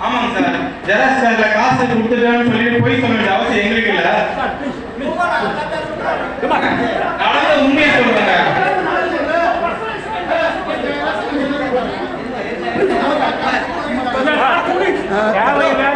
ஆமாங்க sir. Xerox கார்டில் காசு கொடுத்துட்டேன்னு சொல்லிட்டு போய் சொல்ல வேண்டிய அவசியம் எங்களுக்கு இல்ல. நடந்த உண்மையை சொல்லுங்க தேவையில்லை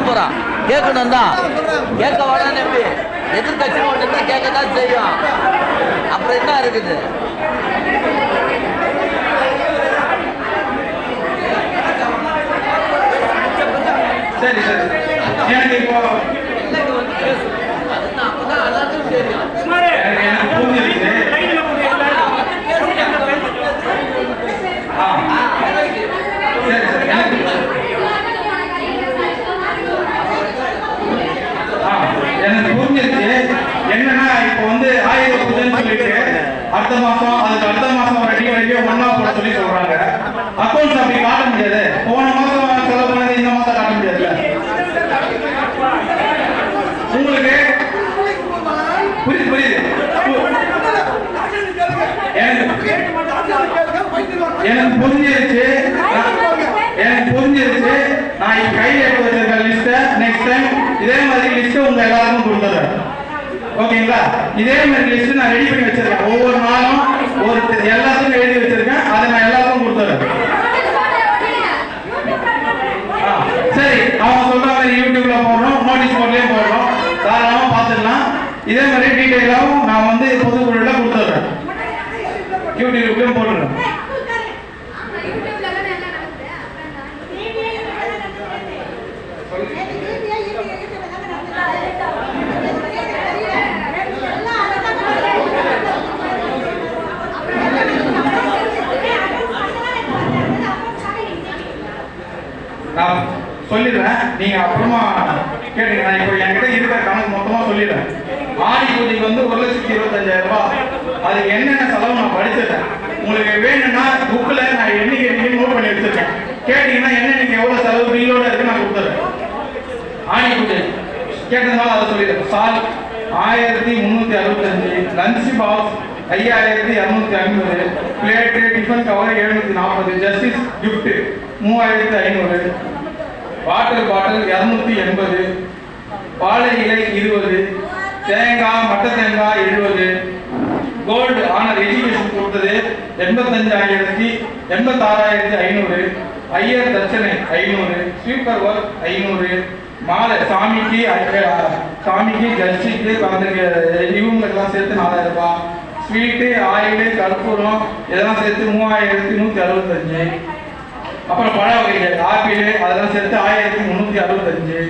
போறோம் கேட்கணும் தான் கேட்க வேணாம் நம்பி எதிர்கட்சி தான் கேட்க தான் செய்யும். அப்புறம் என்ன இருக்குது? சரி சரி. எனக்கு இப்போ சுமாரு எனக்கு புரிஞ்சிருச்சு லைன்ல போட்டு எல்லாரும் ஆ சரி சரி எனக்கு ஆ, எனக்கு புரிஞ்சிருச்சு என்னன்னா இப்போ வந்து ஆயுத பூஜைன்னு சொல்லிட்டு அடுத்த மாசம் அதுக்கு அடுத்த மாசம் ரெடி ரெடியோ ஒன்னா போட சொல்லி சொல்றாங்க. அக்கௌண்ட்ஸ் அப்படி காட்ட முடியாது. போன மாசம் செலவு பண்ணது இந்த மாசம் காட்ட முடியாதுல்ல. உங்களுக்கு புரியுது புரியுது. எனக்கு எனக்கு புரிஞ்சிருச்சு. எனக்கு புரிஞ்சிருச்சு. நான் கையில் எடுத்து வச்சிருக்க லிஸ்ட்டை நெக்ஸ்ட் டைம் இதே மாதிரி லிஸ்ட்டை உங்க எல்லாருக்கும் கொடுத்துறேன். ஓகேங்களா? இதே மாதிரி லிஸ்ட் நான் ரெடி பண்ணி வச்சிருக்கேன். ஒவ்வொரு நாளும் ஒரு எல்லாத்துக்கும் எழுதி வச்சிருக்கேன். அதை நான் எல்லாத்துக்கும் கொடுத்துறேன். சரி. அவங்க சொல்ற மாதிரி யூடியூப்ல போடுறோம் நோட்டீஸ் போர்ட்லயும் போடுறோம். தாராளமா பார்த்துக்கலாம். இதே மாதிரி டீட்டெயிலாகவும் நான் வந்து பொதுக்குழுல கொடுத்துறேன். யூடியூப்லயும் போட்டுறேன். நான் சொல்லிடுறேன். நீங்க அப்புறமா கேட்டீங்க நான் இப்போ என்கிட்ட இருக்கிற கணக்கு மொத்தமா சொல்லிடுறேன். ஆடி பூஜைக்கு வந்து ஒரு லட்சத்தி இருபத்தஞ்சாயிரம் ரூபாய். அதுக்கு என்னென்ன செலவு நான் படிச்சிட்டேன் உங்களுக்கு வேணும்னா புக்கில் நான் என்னைக்கு என்னைக்கு நோட் பண்ணி வச்சிருக்கேன். கேட்டீங்கன்னா என்ன நீங்க எவ்வளவு செலவு பில்லோட இருக்கு நான் கொடுத்துறேன். ஆடி பூஜை. கேட்டதுனால அதை சொல்லிடுறேன். சால் ஆயிரத்தி முந்நூற்றி அறுபத்தஞ்சு. லஞ்ச் பாக்ஸ் ஐயாயிரத்தி இரநூத்தி ஐம்பது. பிளேட்டு டிஃபன் கவர் எழுநூத்தி நாற்பது ஜஸ்டிஸ் கிஃப்ட்டு மூவாயிரத்தி ஐநூறு. வாட்டர் பாட்டில் இரநூத்தி எண்பது. பாலை இலை இருபது. தேங்காய் மட்ட தேங்காய் எழுபது. கோல்டு ஆனர் எஜுகேஷன் கொடுத்தது எண்பத்தஞ்சாயிரத்தி எண்பத்தாறாயிரத்தி ஐநூறு. ஐயர் தட்சணை ஐநூறு. ஸ்வீப்பர் ஒர்க் ஐநூறு. மாலை சாமிக்கு சாமிக்கு ஜஸ்டிக்கு கலந்துக்கு இவங்களுக்கெல்லாம் சேர்த்து நாலாயிரம் ரூபாய். ஸ்வீட்டு ஆயில் கற்பூரம் இதெல்லாம் சேர்த்து மூவாயிரத்தி நூற்றி அறுபத்தஞ்சு. அப்புறம் பழ வகைகள் ஆப்பிள் அதெல்லாம் சேர்த்து ஆயிரத்தி முந்நூற்றி அறுபத்தஞ்சு.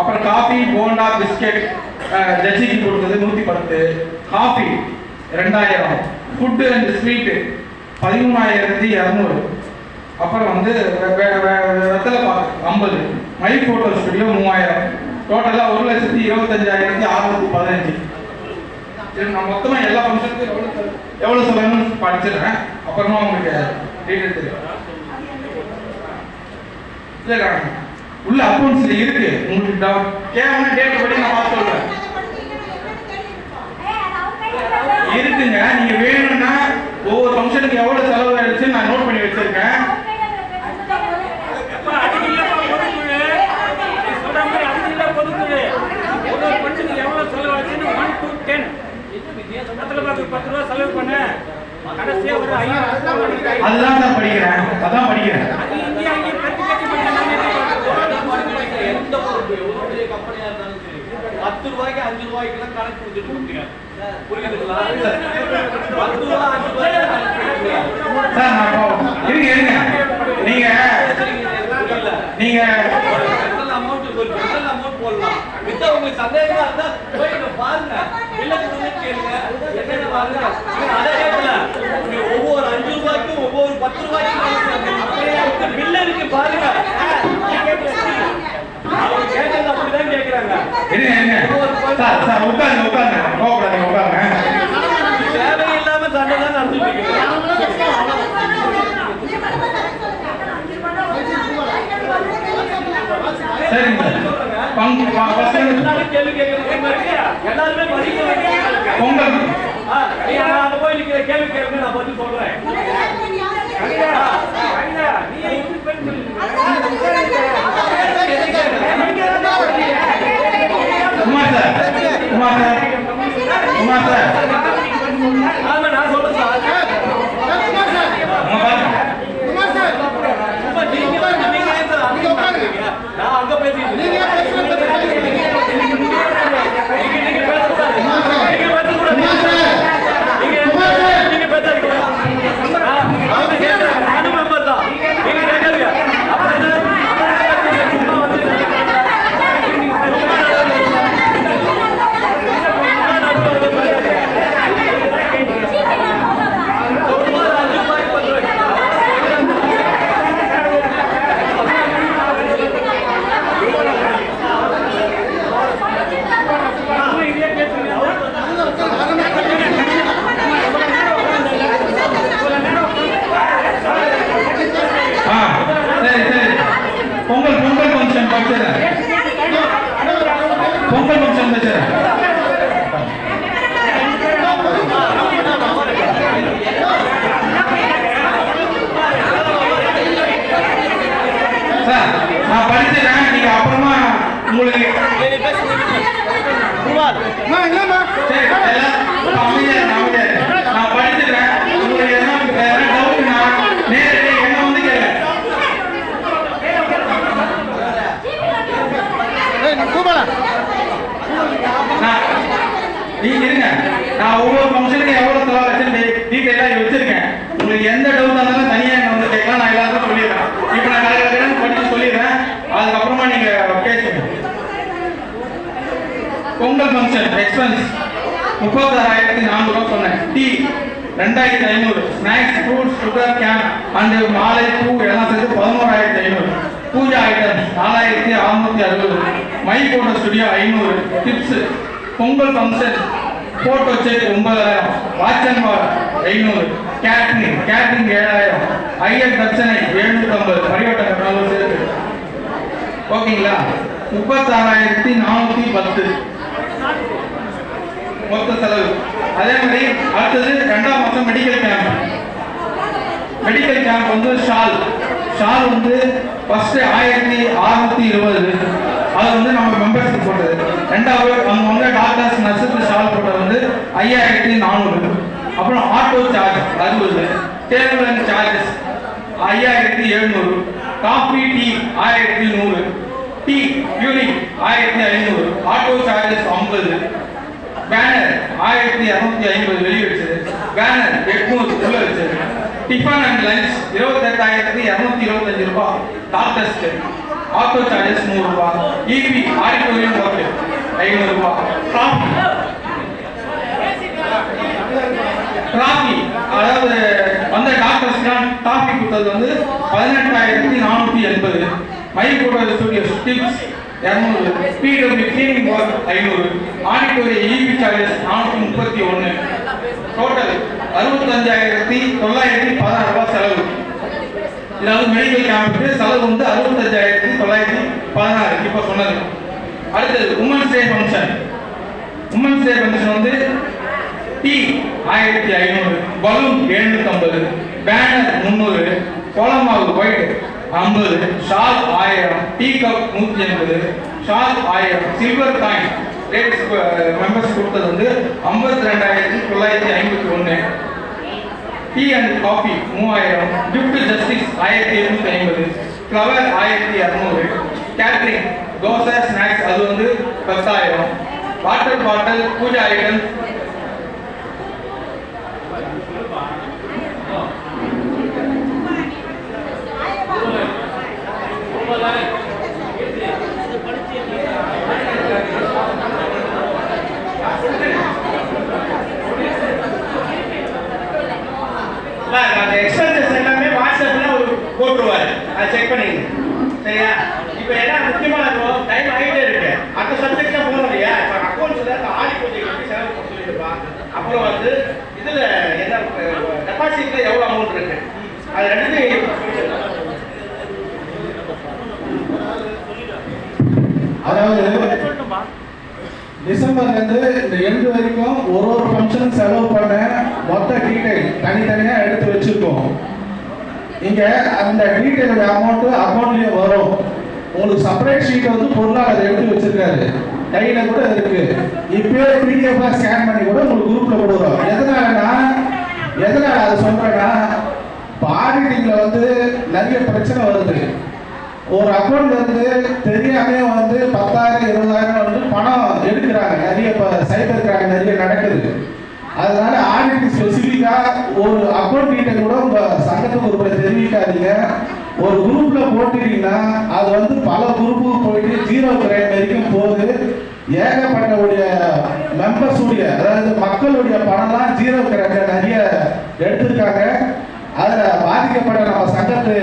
அப்புறம் காஃபி போண்டா பிஸ்கெட் ஜட்ஜிக்கு கொடுத்தது நூற்றி பத்து காஃபி ரெண்டாயிரம். ஃபுட்டு அண்ட் ஸ்வீட்டு பதிமூணாயிரத்தி இரநூறு. அப்புறம் வந்து வெத்தலை பாக்கு ஐம்பது. மை ஃபோட்டோ ஸ்டுடியோ மூவாயிரம். டோட்டலாக ஒரு லட்சத்தி இருபத்தஞ்சாயிரத்தி அறுநூத்தி பதினஞ்சு. சரி நான் மொத்தமாக எல்லா ஃபங்க்ஷனுக்கும் எவ்வளோ எவ்வளோ சொல்லணும்னு படிச்சிடுறேன். அப்புறமா உங்களுக்கு டீட்டெயில் தெரியும். உள்ள அக்கௌண்ட்ஸ்ல இருக்கு. உங்களுக்கு டவுட் கேவன டேட் படி நான் பார்த்து சொல்றேன். இருக்குங்க. நீங்க வேணும்னா ஒவ்வொரு ஃபங்க்ஷனுக்கு எவ்வளவு செலவு ஆயிடுச்சு நான் நோட் பண்ணி வச்சிருக்கேன். நான் படிக்கிறேன். அதான் படிக்கிறேன் அது இங்கேயும் அங்கேயும் கட்டி கட்டி பண்ண எந்த ஒரு எவ்வளோ பெரிய கம்பெனியாக இருந்தாலும் சரி. பத்து ரூபாய்க்கு அஞ்சு ரூபாய்க்குலாம் கணக்கு கொடுத்துட்டு இருக்கீங்க புரியுதுங்களா? பத்து ரூபா அஞ்சு ரூபாய்க்கு கணக்கு கொடுக்குறீங்க. நீங்க நீங்க. ஜெனரல் அமௌண்ட் ஒரு ஜெனரல் அமௌண்ட் போடலாம். வித்தா உங்களுக்கு சந்தேகமா இருந்தா போய் பாருங்க. இல்ல கேளுங்க. என்னென்ன பாருங்க? அதை கேட்கல. ஒவ்வொரு அஞ்சு ரூபாய்க்கும் ஒவ்வொரு பத்து ரூபாய்க்கும் இருக்கு பாருங்க. அவங்க கேட்டது அப்படிதான் கேக்குறாங்க. சார் சார் உட்காருங்க உட்காருங்க. கோவப்படாதீங்க உட்காருங்க. தேவையில்லாம சண்டை தான் நடந்துட்டு கேள்வி கேட்கறது எல்லாருமே பதில் சொல்லுங்க. பொங்கல். போய் நிக்கிற கேள்வி கேளுங்க நான் பதில் சொல்றேன் கவிதா, கவிதா, நீ எப்படி பெண் சொல்லுங்க? Kumar sir Kumar sir Kumar sir ஆமா நான் சொல்றேன் சார் உங்க பாருங்க குமார் சார் சும்மா நீங்க வந்து நீங்க ஏன் சார் அங்க உட்காருங்க நான் அங்க பேசிட்டு நீங்க இருக்கேன். ஏன் பேசுறது நீங்க நீங்க பேசக்கூடாது நீங்க பேசக்கூடாது குமார் சார் நீங்க குமார் சார் நீங்க பேசாதீங்க நான் அவங்க கேட்கறேன் நானும் மெம்பர் தான் நீங்க கேட்காதீங்க அப்புறம் என்ன? அப்புறம் என்ன பேசுறீங்க? சும்மா வந்து சும்மா அஞ்சு ரூபாய்க்கு பத்து ரூபாய்க்கு அவங்க இதே பேசுங்க. அவரு ஆ சரி சரி பொங்கல் பொங்கல் ஃபங்க்ஷன் வச்சுறேன் பொங்கல் ஃபங்க்ஷன் வச்சுறேன் சார் நான் படிச்சிடறேன் நீங்க அப்புறமா உங்களுக்கு அம்மா என்னம்மா சரி எல்லாம் அமைதியா இருங்க, அமைதியா இருங்க. நான் படிச்சிடுறேன் உங்களுக்கு என்ன வேற டவுட்னா நேரடி என்ன வந்து கேளுங்க ஏய் நீ கூப்பிடல நான் நீங்க இருங்க நான் ஒவ்வொரு ஃபங்க்ஷனுக்கு எவ்வளவு செலவு வச்சு டீட்டெயிலாக வச்சிருக்கேன் உங்களுக்கு எந்த டவுட் இருந்தாலும் தனியாக என்ன வந்து கேட்கலாம் நான் எல்லாருக்கும் சொல்லிடுறேன் இப்போ நான் கலகலன்னு படிச்சு சொல்லிடுறேன் அதுக்கப்புறமா நீங்க பேசுங்க ஃபங்க்ஷன் எக்ஸ்பென்ஸ் முப்பத்தாறாயிரத்தி நானூறுரூவா சொன்னேன். டீ ரெண்டாயிரத்தி ஐநூறு. Snacks fruits sugar cane and மாலை பூ எல்லாம் சேர்த்து பதினோராயிரத்தி ஐநூறு. பூஜா ஐட்டம் நாலாயிரத்தி அறுநூத்தி அறுபது. மை போட்டோ ஸ்டுடியோ ஐநூறு. Tips Pongal function photo check ஒன்பதாயிரம். வாட்ச் அண்ட் வார் ஐநூறு. கேட்ரிங் கேட்ரிங் ஏழாயிரம். ஐயர் பிரச்சனை எழுநூத்தி ஐம்பது பரிவட்ட கட்டணம் சேர்த்து ஓகேங்களா முப்பத்தாறாயிரத்தி நானூற்றி பத்து. மொத்த செலவு. அதே மாதிரி அடுத்தது ரெண்டாம் மாதம் மெடிக்கல் கேம்ப் மெடிக்கல் கேம்ப் வந்து ஷால். ஷால் வந்து ஃபர்ஸ்ட் ஆயிரத்தி அறுநூத்தி இருபது. அது வந்து நம்ம மெம்பர்ஷிப் போட்டது. ரெண்டாவது அவங்க வந்து டாக்டர்ஸ் நர்ஸுக்கு ஷால் போட்டது வந்து ஐயாயிரத்தி நானூறு. அப்புறம் ஆட்டோ சார்ஜ் அறுபது. டேபிள் சார்ஜஸ் ஐயாயிரத்தி எழுநூறு. காஃபி டீ ஆயிரத்தி நூறு. டீ யூனிக் ஆயிரத்தி ஐநூறு. ஆட்டோ சார்ஜஸ் ஐம்பது. பேனர் ஆயிரத்தி இரநூத்தி ஐம்பது வெளியே வச்சது பேனர் எட்நூறு உள்ள வச்சது டிஃபன் அண்ட் லஞ்ச் இருபத்தெட்டாயிரத்தி இரநூத்தி இருபத்தஞ்சு ரூபாய். டாக்டர்ஸ்க்கு ஆட்டோ சார்ஜஸ் நூறு ரூபாய். இபி ஆடிட்டோரியம் ஒர்க்கு ஐநூறு ரூபாய். டிராஃபி அதாவது வந்த டாக்டர்ஸ்லாம் டாஃபி கொடுத்தது வந்து பதினெட்டாயிரத்தி நானூற்றி எண்பது. மைக் போடுறது ஸ்டுடியோ டிப்ஸ் இரநூறு. பிடபிள்யூ கிளீனிங் ஒர்க் ஐநூறு. ஆடிட்டோரிய இபி சார்ஜஸ் நானூற்றி முப்பத்தி ஒன்று டோட்டல் அறுபத்தஞ்சாயிரத்தி தொள்ளாயிரத்தி பதினாறு ரூபாய் செலவு. இதாவது மெடிக்கல் கேம்புக்கு செலவு வந்து அறுபத்தஞ்சாயிரத்தி தொள்ளாயிரத்தி பதினாறு. இப்போ சொன்னது. அடுத்தது women's day function women's day function வந்து டீ ஆயிரத்தி ஐநூறு. பலூன் எழுநூத்தி ஐம்பது பேனர் முந்நூறு. கோலமாவு ஒயிட் ஐம்பது ஷால் ஆயிரம் டீ கப் நூற்றி ஐம்பது ஷால் ஆயிரம் சில்வர் காயின். ரேட்ஸ் மெம்பர்ஸ் கொடுத்தது வந்து ஐம்பத்தி ரெண்டாயிரத்தி தொள்ளாயிரத்தி ஐம்பத்தி ஒன்று டீ அண்ட் காஃபி மூவாயிரம் கிஃப்ட் ஜஸ்டிஸ் ஆயிரத்தி எழுநூற்றி ஐம்பது ஃப்ளவர் ஆயிரத்தி இரநூறு கேட்ரிங் தோசை ஸ்நாக்ஸ் அது வந்து பத்தாயிரம். வாட்டர் பாட்டில் பூஜா ஐட்டம்ஸ் அந்த எக்ஸ்பென்சஸ் எல்லாமே வாட்ஸ்அப்ல ஒரு போட்டுருவாரு அதை செக் பண்ணிங்க சரியா இப்போ என்ன முக்கியமான டைம் ஆகிட்டே இருக்கு அந்த சப்ஜெக்ட்ல போகணும் இல்லையா இப்போ அக்கௌண்ட்ஸ்ல இந்த ஆடி பூஜை எப்படி செலவு பண்ண சொல்லியிருப்பா அப்புறம் வந்து இதுல என்ன டெபாசிட்ல எவ்வளவு அமௌண்ட் இருக்கு? அது ரெண்டுமே அதாவது டிசம்பர்ல இருந்து இந்த எண்டு வரைக்கும் ஒரு ஒரு ஃபங்க்ஷன் செலவு பண்ண மொத்த டீட்டெயில் தனித்தனியா எடுத்து வச்சிருக்கோம். இங்க அந்த டீட்டெயில் அமௌண்ட் அக்கௌண்ட்லயே வரும். உங்களுக்கு செப்பரேட் ஷீட் வந்து பொருளாதார எடுத்து வச்சிருக்காரு. கையில கூட இருக்கு. இப்பயே பிடிஎஃப் ஸ்கேன் பண்ணி கூட உங்களுக்கு குரூப்ல கொடுக்குறோம் எதனாலனா எதனால அதை சொல்றேன்னா ஆடிட்டிங்ல வந்து நிறைய பிரச்சனை வருது. ஒரு அக்கௌண்ட் வந்து தெரியாம வந்து பத்தாயிரம் இருபதாயிரம் வந்து பணம் எடுக்கிறாங்க. நிறைய இப்போ சைபர் கிரைம் நிறைய நடக்குது. அதனால ஆடிட்டிங் ஸ்பெசிஃபிக்காக ஒரு அக்கௌண்ட் டீட்டெயில் கூட உங்கள் சங்கத்து ஒரு தெரிவிக்காதீங்க. ஒரு குரூப்ல போட்டுட்டீங்கன்னா அது வந்து பல குரூப்புக்கு போயிட்டு ஜீரோ கிரைம் வரைக்கும் போகுது. ஏகப்பட்டவுடைய மெம்பர்ஸ் உடைய அதாவது மக்களுடைய பணம்லாம் ஜீரோ கிரைம்ல நிறைய எடுத்திருக்காங்க. அதில் பாதிக்கப்பட்ட நம்ம சங்கத்து